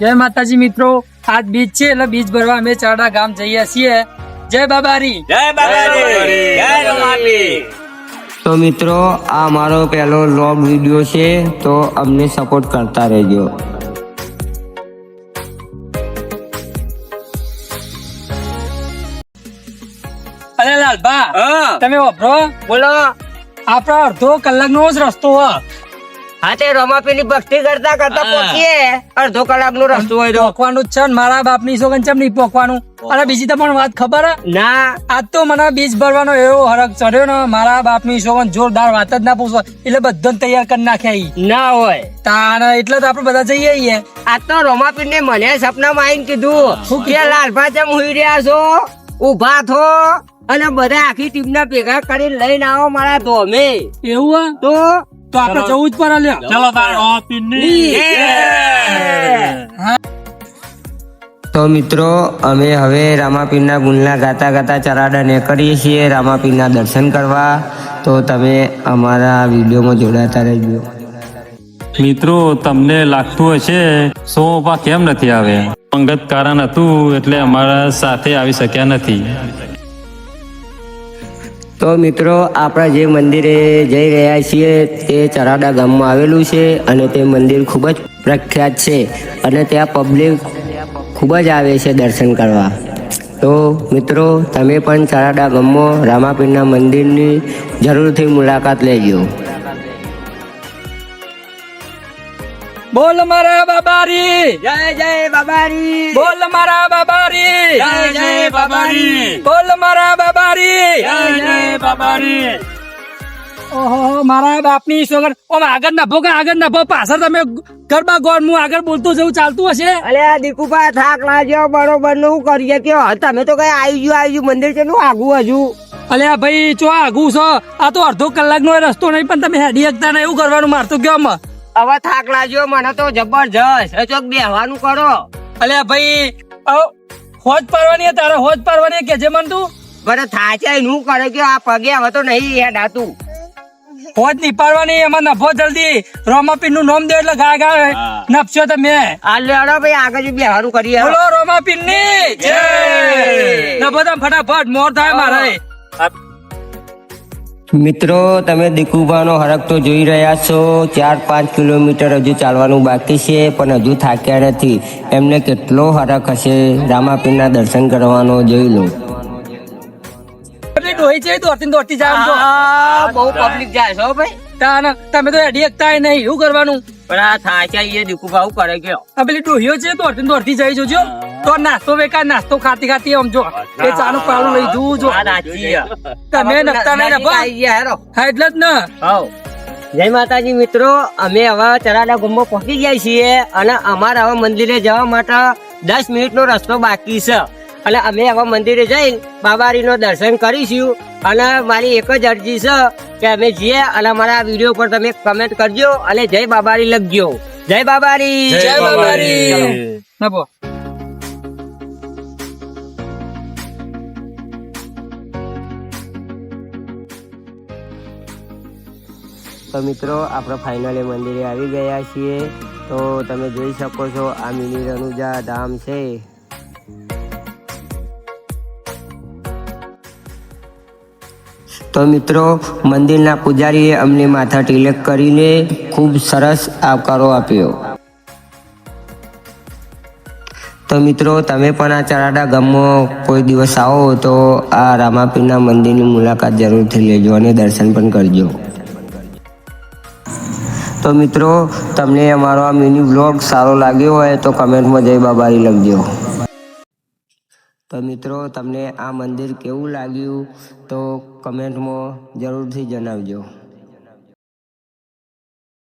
જય માતાજી મિત્રો. આજ બીજ છે એટલે બીજ ભરવા અમે ચારડા ગામ જઈએ છીએ. જય બાબારી. જય બાબારી. જય રમાપી તો મિત્રો આ મારો પહેલો લોગ વીડિયો છે તો અમને સપોર્ટ કરતા રહેજો. અરે લાલભા હા. તમે વાપરો? બોલો. આપણો અડધો કલાકનો જ રસ્તો હ હા તે રમાપીની ભક્તિ કરતા કરતા. પહોંચીએ અડધો કલાકનું રસ્તો હોય પોકવાનું જ છે ને મારા બાપની સોગન ચમ નહીં પોકવાનું અરે બીજી તમને વાત ખબર ના. આજ તો મને બીજ ભરવાનો એવો હરક ચડ્યો ને મારા બાપની સોગન જોરદાર વાત જ ના પૂછવા એટલે બધાને તૈયાર કરી નાખ્યા ના હોય. તાણ એટલે તો આપડે બધા જઈએ છીએ આ તો રમાપીર ને મને સપનામાં આવીને કીધું કે લાલભા ચમ હુઈ રહ્યા છો ઊભા થો અને બધા આખી ટીમ ના ભેગા કરીને લઈને આવો મારા ધોમે. એવું તો તો આપણે જવું જ પડે લ્યો ચલો તાર તો મિત્રો અમે હવે રામાપીરના ગુણના ગાતા ગાતા ચરાડા કરીએ છીએ. રામાપીરના દર્શન કરવા. તો તમે અમારા વિડીયોમાં જોડાતા રહેજો. મિત્રો તમને લાગતું હશે સોપા કેમ નથી આવે અંગત કારણ હતું એટલે અમારા સાથે આવી શક્યા નથી. તો મિત્રો આપણે જે મંદિરે જઈ રહ્યા છીએ તે ચરાડા ગામમાં આવેલું છે અને તે મંદિર ખૂબ જ પ્રખ્યાત છે અને ત્યાં પબ્લિક ખૂબ જ આવે છે દર્શન કરવા. તો મિત્રો તમે પણ ચરાડા ગામમાં રામાપીરના મંદિરની જરૂરથી મુલાકાત લેજો. બોલ મારા બાબારી! જય જય બાબારી! બોલ મારા બાબારી! જય જય બાબારી! બોલ મારા બાબારી! જય જય બાબારી! ઓહો મારા બાપની સોગન ઓમ આગળ ના ભોગા આગળ ના ભો પાછળ તમે ગરબા ગોળ હું આગળ બોલતો જવું ચાલતું હશે? અલે દીકુભા થાક લાગ્યો બરોબરનું કરીએ કે તમે તો કઈ આવી ગયું આવી ગયું મંદિર છે નું આગું હજુ. અલ્યા ભાઈ ચો આગું છો? આ તો અડધો કલાકનો રસ્તો નહીં પણ તમે હેડી શકતા ને એવું કરવાનું મારતું કેમ હવે થાક લાગ્યો મને તો જબરજસ્ત. ચોક બેહવાનું કરો. અલ્યા ભાઈ હોજ પાડવાની તારે હોજ પાડવાની કે જે મન તું? બરે થાચે નું કરે કે આ પગે હવે તો નહીં એ હોજ ફોજ નીપાડવાની એમાં નફો જલ્દી. રોમાપીરનું નામ દે એટલે ગા ગા. નફશો તમે. આ લેડો ભાઈ આગળ બે હારું કરીએ. બોલો રોમાપીરની જય. નફો તમે ફટાફટ મોર થાય મારે. મિત્રો તમે દીકુભાનો હરક તો જોઈ રહ્યા છો. ચાર પાંચ કિલોમીટર હજુ ચાલવાનું બાકી છે પણ હજુ થાક્યા નથી. એમને કેટલો હરક હશે? રામાપીરના દર્શન કરવાનો જોઈ લો. ડોહી છે દોડતી દોડતી જાય જો. બહુ પબ્લિક જાય છો ભાઈ. તાન તમે તો એડી એકતા નહીં એવું કરવાનું? પણ આ થાચ્યા એ દીકુ ભાવ કરે ગયો આ પેલી ડોહીઓ છે દોડતી દોડતી જઈ જોજો. તો નાસ્તો વેકા નાસ્તો ખાતી ખાતી આમ જો. એ ચાનું પાલું લઈ જવું જો. તમે નખતા ને નફા હા એટલે જ ને. હા જય માતાજી મિત્રો અમે હવે ચરાડા ગુમ્બો પહોંચી ગયા છીએ અને અમારા હવે મંદિરે જવા માટે દસ મિનિટનો રસ્તો બાકી છે. અને અમે હવે મંદિરે જઈને બાબારીનો દર્શન કરીશું. અને મારી એક જ અરજી છે કે અમે જઈએ અને મારા વીડિયો પર તમે કમેન્ટ કરજો અને જય બાબારી લખજો. જય બાબારી! જય બાબારી! તો મિત્રો આપણે ફાઇનલી મંદિરે આવી ગયા છીએ. તો તમે જોઈ શકો છો આ મિની રનુજા ધામ છે. તો મિત્રો, મંદિરના પૂજારીએ અમને માથા તિલક કરીને ખૂબ સરસ આવકારો આપ્યો. તો મિત્રો, તમે પણ આ ચરાડા ગામમાં કોઈ દિવસ આવો તો આ રામાપીરના મંદિરની મુલાકાત જરૂરથી લેજો અને દર્શન પણ કરજો. તો મિત્રો, તમને અમારો આ મિની બ્લોગ સારો લાગ્યો હોય તો કમેન્ટમાં જય બાબારી લખજો. તો મિત્રો, તમને આ મંદિર કેવું લાગ્યું તો કમેન્ટમાં જરૂરથી જણાવજો.